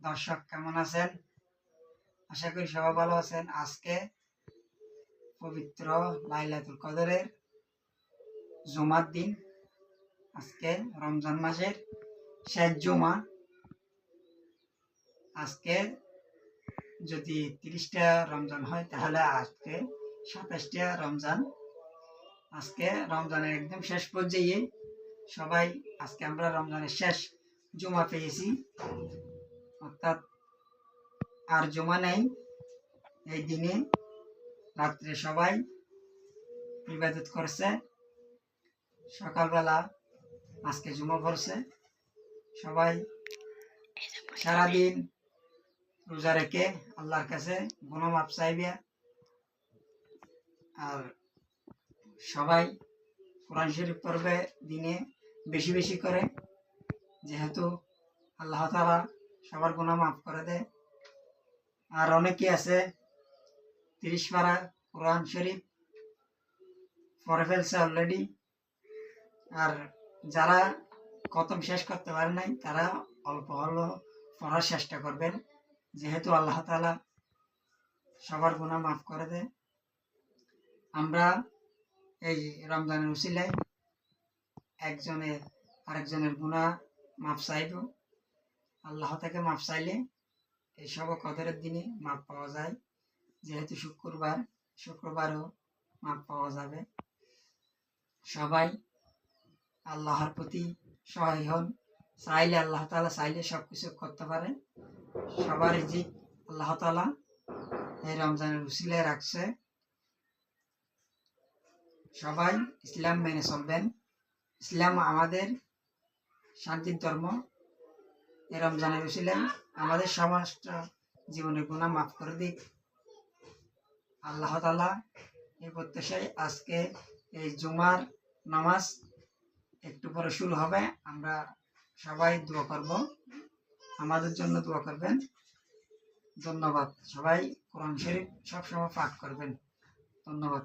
দর্শক, কেমন আছেন? আশা করি সবাই ভালো আছেন। আজকে পবিত্র লাইলাতুল কদরের জুমার দিন। আজকে রমজান মাসের শেষ জুমা। আজকে যদি তিরিশটা রমজান হয়, তাহলে আজকে সাতাশটা রমজান আজকে রমজানের একদম শেষ পর্যায়ে সবাই, আজকে আমরা রমজানের শেষ জমা পেয়েছি। অর্থাৎ আর জমা নেই, এই দিনে রাত্রে সবাই ইবাদত করছে। সকালবেলা আজকে জমা পড়ছে। সবাই সারাদিন রোজা রেখে আল্লাহর কাছে গুণমাপ চাইবে। আর সবাই কোরআন শরীফ পড়বে দিনে বেশি বেশি করে। যেহেতু আল্লাহ তালা সবার গুণা মাফ করে দেয়। আর অনেকে আছে তিরিশ পারা কোরআন শরীফ পড়ে ফেলছে অলরেডি আর যারা খতম শেষ করতে পারে নাই, তারা অল্প হলেও পড়ার চেষ্টা করবেন। যেহেতু আল্লাহ তালা সবার গুণা মাফ করে দেয়। আমরা এই রমজানের উসিলায় একজনের, আরেকজনের গুণা মাপ চাইব। আল্লাহ থেকে মাপ চাইলে এই সব কদরের দিনে মাপ পাওয়া যায়। যেহেতু শুক্রবার, শুক্রবারও মাপ পাওয়া যাবে। সবাই আল্লাহর প্রতি সহায় হন। চাইলে আল্লাহ তালা চাইলে সব কিছু করতে পারে। সবার জি আল্লাহ তালা এই রমজানের উসিলায় রাখছে। সবাই ইসলাম মেনে চলবেন। ইসলাম আমাদের শান্তির ধর্ম। এ রমজানের উসিলায় আমাদের সমস্ত জীবনের গুণা মাফ করে দিক। আল্লাহ তালা এই প্রত্যাশায় আজকে এই জুমার নামাজ একটু পরে শুরু হবে। আমরা সবাই দোয়া করব। আমাদের জন্য দোয়া করবেন। ধন্যবাদ। সবাই কোরআন শরীফ সবসময় পাঠ করবেন। ধন্যবাদ।